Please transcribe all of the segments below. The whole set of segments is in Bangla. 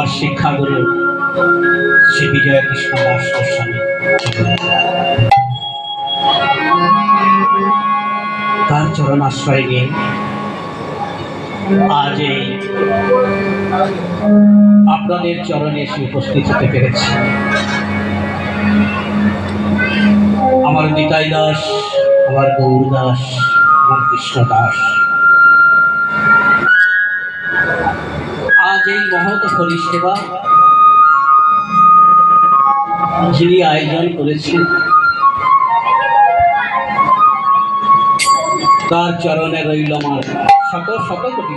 আমার শিক্ষাগুরু শ্রী বিজয় কৃষ্ণ দাস তার চরণ আশ্রয় নিয়ে আজ এই আপনাদের চরণে এসে উপস্থিত হতে পেরেছি। আমার নিতাই দাস, আমার গৌর দাস, আমার কৃষ্ণ দাস। আজ এই মহৎ পরিষেবা যিনি আয়োজন করেছেন। তার চরণে রইল আমার শত শত কোটি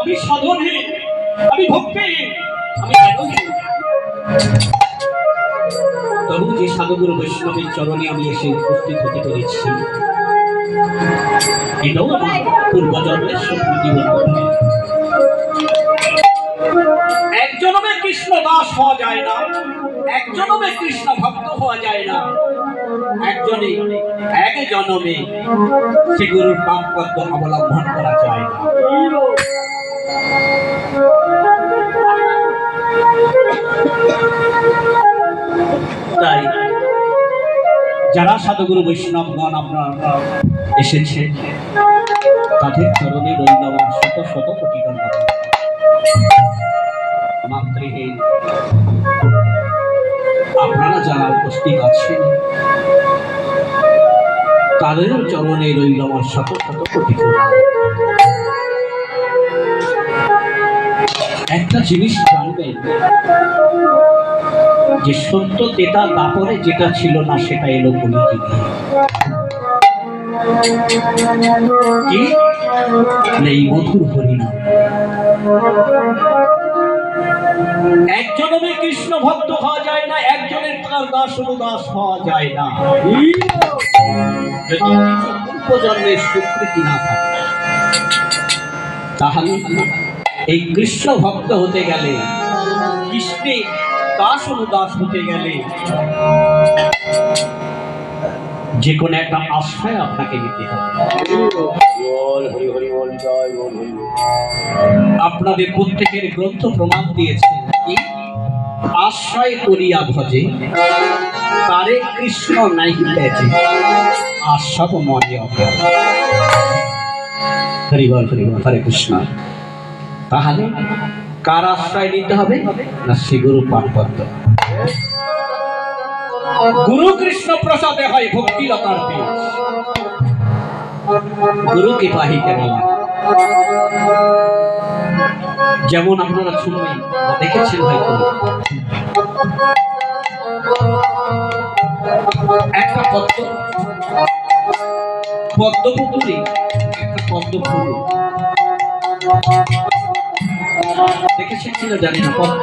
আমি সাধনহীন আমি ভক্তিহীন আমি তবু যে সাধুগুরু বৈষ্ণবের চরণে আমি এসে উপস্থিত হতে পেরেছি এটাও আমার পূর্বজন্মের জীবন এক কৃষ্ণ দাস হওয়া যায় না এক জনমে কৃষ্ণ ভক্ত হওয়া যায় না, একজনে, এক জনমে সে গুরুর পাপ অবলম্বন করা যায় না। তাই যারা সাধুগুরু বৈষ্ণবগণ আপনার এসেছে, তাদের চরণে রইল আমার শত শত কোটি মাতৃহীন, আপনারা যারা উপস্থিত আছেন তাদেরও চরণে রইল আমার শত শত কোটি একটা জিনিস জানবেন যে সত্য তেতা তারপরে যেটা ছিল না, সেটা এলো কলিযুগে কি? নেই মধুর হরিনাম। একজনবে কৃষ্ণ ভক্ত হওয়া যায় না, একজনের তার দাস দাস হওয়া যায় না। যদি কিছু স্বীকৃতি না থাকে, তাহলে এই কৃষ্ণ ভক্ত হতে গেলে কৃষ্ণে দাস অনুদাস হতে গেলে যে কোনো একটা আশ্রয় আপনাকে নিতে হবে। আপনাদের প্রত্যেকের গ্রন্থ প্রমাণ দিয়েছে কি? আশ্রয় করিয়া ভজে তারে কৃষ্ণ নাই তেজে আশব মনে অপর হরিবল হরিবল হরে কৃষ্ণ। তাহলে কার আশ্রয় নিতে হবে? না শ্রী গুরু পাঠপদ্ম গুরু কৃষ্ণ প্রসাদে হয় ভক্তিলতার বীজ। গুরু কৃপাহিতে বলা যেমন আপনারা শুনবেন দেখেছেন হয়তো। একটা পদ্ম। পদ্ম একটা পদ্ম দেখেছেন কিনা জানি না পদ্ম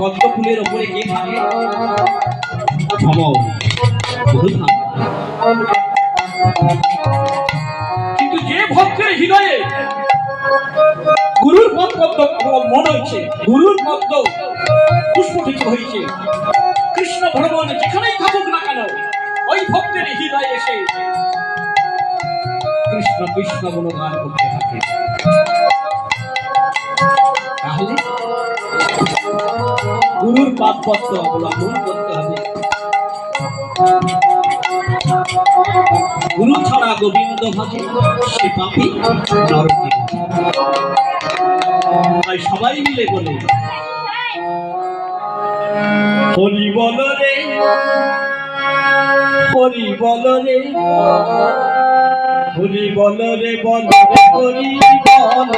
পদ্ম ফুলের ওপরে কে থাকে? কিন্তু যে ভক্তের হৃদয়ে গুরুর পদ মন হয়েছে গুরুর পদ্ম পুষ্পঠিত হয়েছে, কৃষ্ণ ভ্রমণ যেখানেই থাকুক না কেন, ওই ভক্তের হৃদয়ে এসে কৃষ্ণ কৃষ্ণ গুণগান করতে থাকে। তাহলে গুরুর পদ্ম অবলম্বন করতে হবে। গুরু ছাড়া গোবিন্দ সে পাপি তাই সবাই মিলে বলে, হরি বল রে, হরি বল রে হরি বল রে বল রে হরি বল।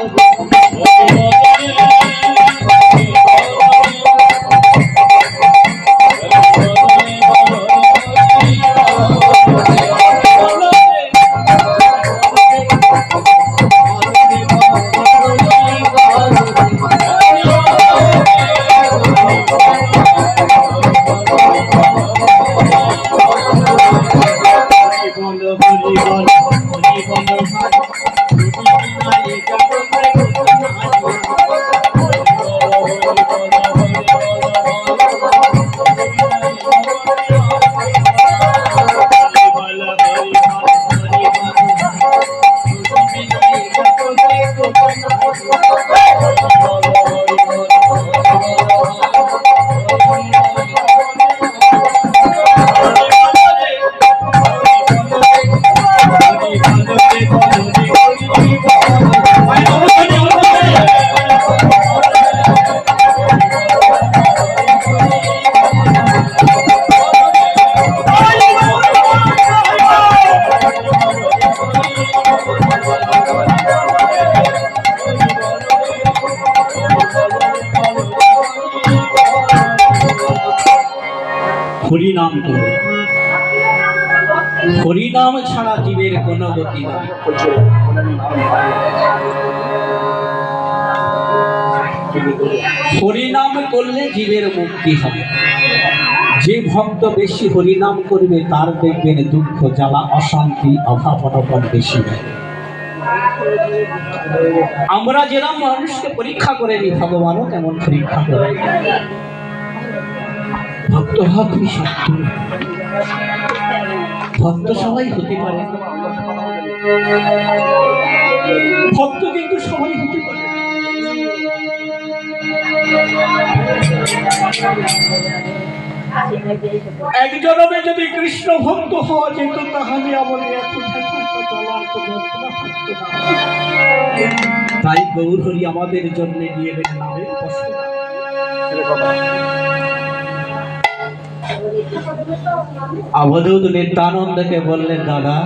বল রে হরিনাম করো। হরিনাম ছাড়া জীবের কোনো গতি নাই। হরিনাম করলে জীবের মুক্তি হবে। যে ভক্ত বেশি হরিনাম করবে, তার দেখবেন দুঃখ, জ্বালা, অশান্তি, অভাব অনপন বেশি হয়। আমরা যেরকম মানুষকে পরীক্ষা করে নি, ভগবানও তেমন পরীক্ষা করে সত্য ভক্ত সবাই হতে পারে। ভক্ত কিন্তু সবাই হতে পারে। যদি কৃষ্ণ ভক্ত হওয়া যেত, তাহলে আমাদের। তাই গৌর হরি আমাদের জন্য নিয়ে এলেন নামের অবধূত নিত্যানন্দকে বললেন দাদা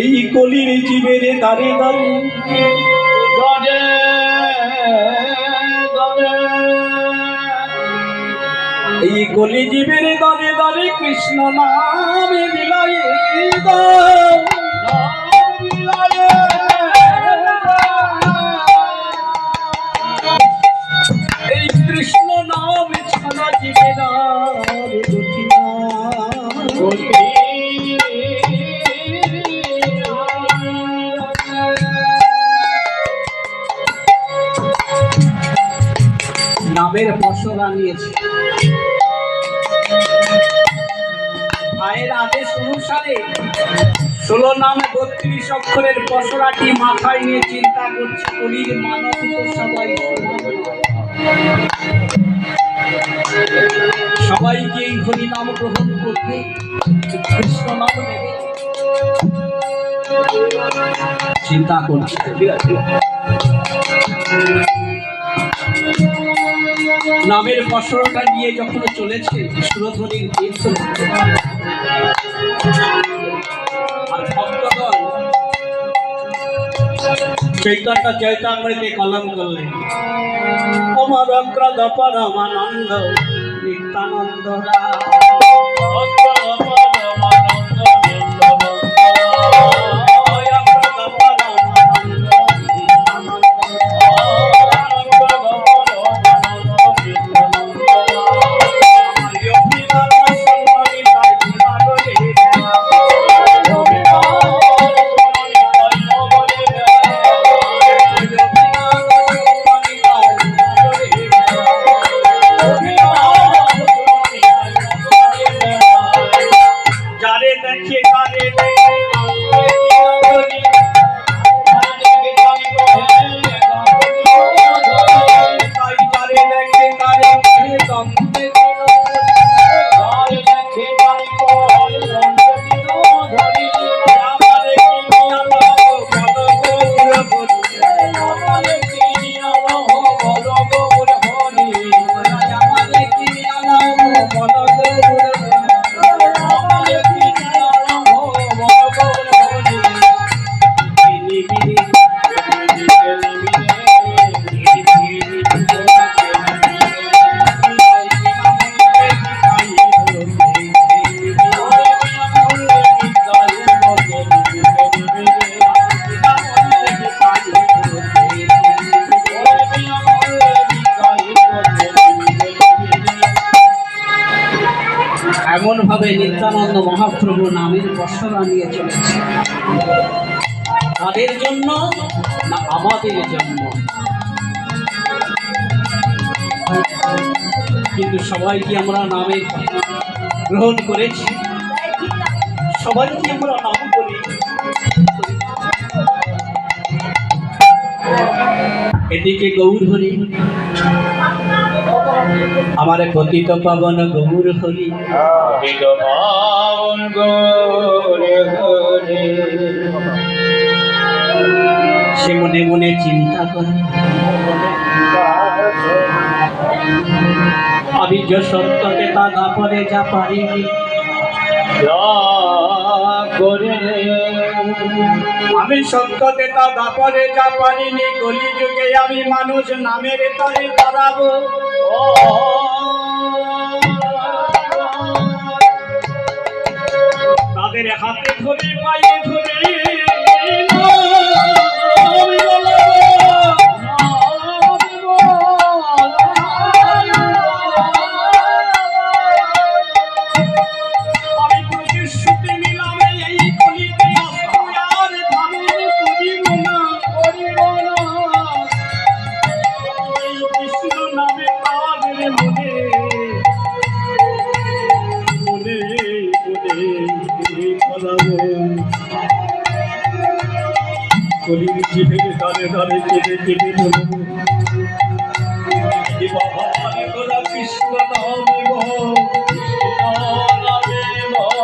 এই কলির জীবের দাঁড়ে দাঁড়িয়ে গজে এই কলি জীবের দাঁড়ে দাঁড়ে কৃষ্ণ নামে বিলাই দাও। নামের পশরা নিয়েছে ভাইয়ের আদেশ অনুসারে ষোলো নাম বত্রিশ অক্ষরের পশরাটি মাথায় নিয়ে চিন্তা করছে, কলির মানব সবাই। সবাইকে এই হরি নাম গ্রহণ করবে কৃষ্ণ নাম নেবে। চিন্তা করছে নামের ফসলটা নিয়ে যখন চলেছে ভক্তগণ, চৈতন্য চৈতামৃতে কলম করলেন। আমার অগ্রদ পরমানন্দ। নিত্যানন্দ এমন ভাবে নিত্যানন্দ মহাপ্রভু নামের পশরা নিয়ে চলেছে। তাদের জন্য না আমাদের জন্য? কিন্তু সবাই কি আমরা নামে গ্রহণ করেছি। সবাই কি আমরা এদিকে গৌর হরি। আমার পতিত পাবন গৌর হরি। সে মনে মনে চিন্তা করে। আমি যে সত্যকে তা না পরে যা পারিনি। করে আমি সত্য দেতা দাপরে যা পারিনি, গলি যুগে আমি মানুষ নামের তরে দাঁড়াবো। তাদের হাতে ধরে পায়ে মনে করাবো কলির জিভে দাঁড়ে দাঁড়ে কেঁদে কেঁদে বলব বাবা মানে তোরা কৃষ্ণ নামে বল, কৃষ্ণ নামে বল।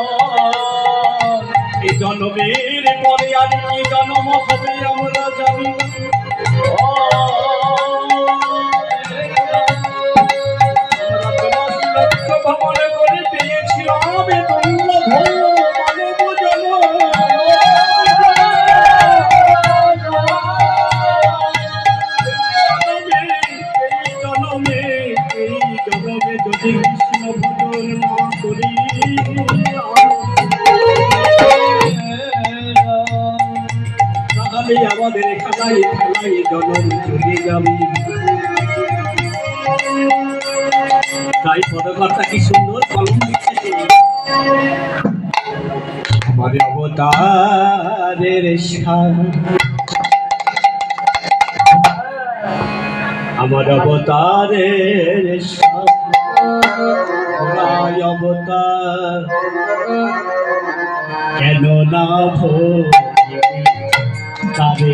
এই জন্মের পরে আর কি জন্ম হবে আমরা জানি না আমাদের যাবে। তাই পদকর্তা কি সুন্দর কলম লিখেছে আমার অবতারের আমার অবতার। কেন না তারে